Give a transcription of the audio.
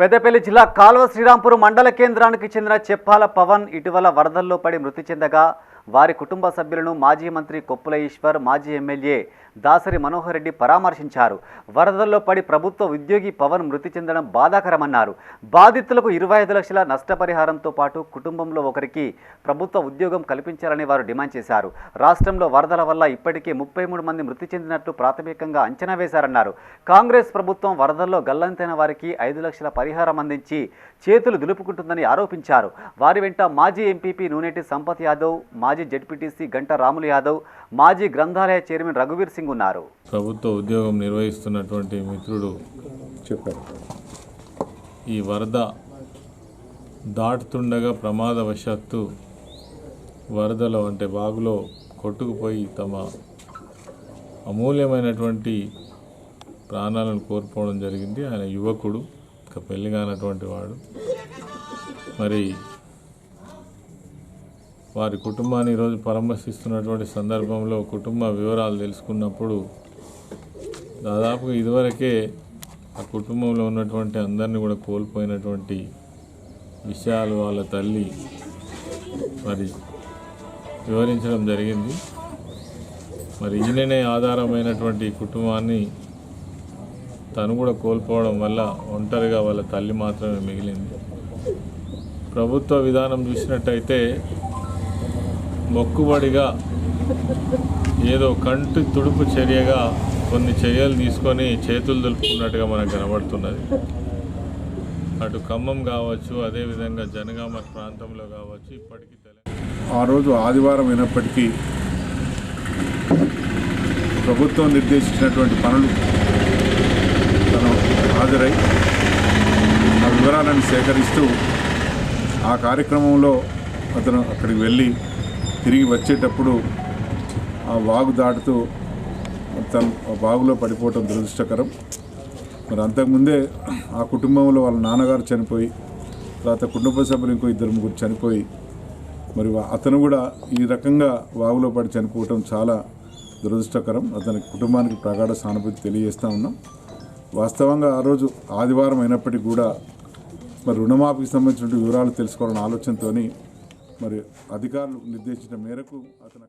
పెద్దపల్లి జిల్లా కాల్వ శ్రీరాంపురం మండల కేంద్రానికి చెందిన చెప్పాల పవన్ ఇటీవల వరదల్లో పడి మృతి చెందగా వారి కుటుంబ సభ్యులను మాజీ మంత్రి కొప్పుల ఈశ్వర్ మాజీ ఎమ్మెల్యే దాసరి మనోహర్ రెడ్డి పరామర్శించారు. వరదల్లో పడి ప్రభుత్వ ఉద్యోగి పవన్ మృతి చెందడం బాధాకరమన్నారు. బాధితులకు ఇరవై ఐదు లక్షల నష్టపరిహారంతో పాటు కుటుంబంలో ఒకరికి ప్రభుత్వ ఉద్యోగం కల్పించాలని వారు డిమాండ్ చేశారు. రాష్ట్రంలో వరదల వల్ల ఇప్పటికే ముప్పై మూడు మంది మృతి చెందినట్లు ప్రాథమికంగా అంచనా వేశారన్నారు. కాంగ్రెస్ ప్రభుత్వం వరదల్లో గల్లంతైన వారికి ఐదు లక్షల పరిహారం అందించి చేతులు దులుపుకుంటుందని ఆరోపించారు. వారి వెంట మాజీ ఎంపీపీ నూనెటి సంపత్ యాదవ్ మాజీ జడ్పీటీసీ గంట రాములు యాదవ్ మాజీ గ్రంథాలయ చైర్మన్ రఘువీర్ సింగ్ ఉన్నారు. ప్రభుత్వ ఉద్యోగం నిర్వహిస్తున్నటువంటి మిత్రుడు చెప్పారు. ఈ వరద దాటుతుండగా ప్రమాదవశాత్తు వరదలో అంటే వాగులో కొట్టుకుపోయి తమ అమూల్యమైనటువంటి ప్రాణాలను కోల్పోవడం జరిగింది. ఆయన యువకుడు ఇంకా పెళ్ళి కానటువంటి వాడు. మరి వారి కుటుంబాన్ని ఈరోజు పరామర్శిస్తున్నటువంటి సందర్భంలో కుటుంబ వివరాలు తెలుసుకున్నప్పుడు దాదాపుగా ఇదివరకే ఆ కుటుంబంలో ఉన్నటువంటి అందరినీ కూడా కోల్పోయినటువంటి విషయాలు వాళ్ళ తల్లి మరి వివరించడం జరిగింది. మరి ఈయననే ఆధారమైనటువంటి కుటుంబాన్ని తను కూడా కోల్పోవడం వల్ల ఒంటరిగా వాళ్ళ తల్లి మాత్రమే మిగిలింది. ప్రభుత్వ విధానం చూసినట్టయితే మొక్కుబడిగా ఏదో కంటి తుడుపు చర్యగా కొన్ని చర్యలు తీసుకొని చేతులు దులుపుకున్నట్టుగా మనకు కనబడుతున్నది. అటు ఖమ్మం కావచ్చు అదేవిధంగా జనగామ ప్రాంతంలో కావచ్చు ఇప్పటికీ ఆ రోజు ఆదివారం అయినప్పటికీ ప్రభుత్వం నిర్దేశించినటువంటి పనులు తను హాజరై ఆ వివరాలను సేకరిస్తూ ఆ కార్యక్రమంలో అతను అక్కడికి వెళ్ళి తిరిగి వచ్చేటప్పుడు ఆ వాగు దాటుతూ తను ఆ వాగులో పడిపోవటం దురదృష్టకరం. మరి అంతకుముందే ఆ కుటుంబంలో వాళ్ళ నాన్నగారు చనిపోయి తర్వాత కుటుంబ సభ్యులు ఇంకో ఇద్దరు ముగ్గురు చనిపోయి మరి అతను కూడా ఈ రకంగా వాగులో పడి చనిపోవటం చాలా దురదృష్టకరం. అతని కుటుంబానికి ప్రగాఢ సానుభూతి తెలియజేస్తూ ఉన్నాం. వాస్తవంగా ఆ రోజు ఆదివారం అయినప్పటికీ కూడా మరి రుణమాఫీకి సంబంధించిన వివరాలు తెలుసుకోవాలనే ఆలోచనతోని మరి అధికారులు నిర్దేశించిన మేరకు అతను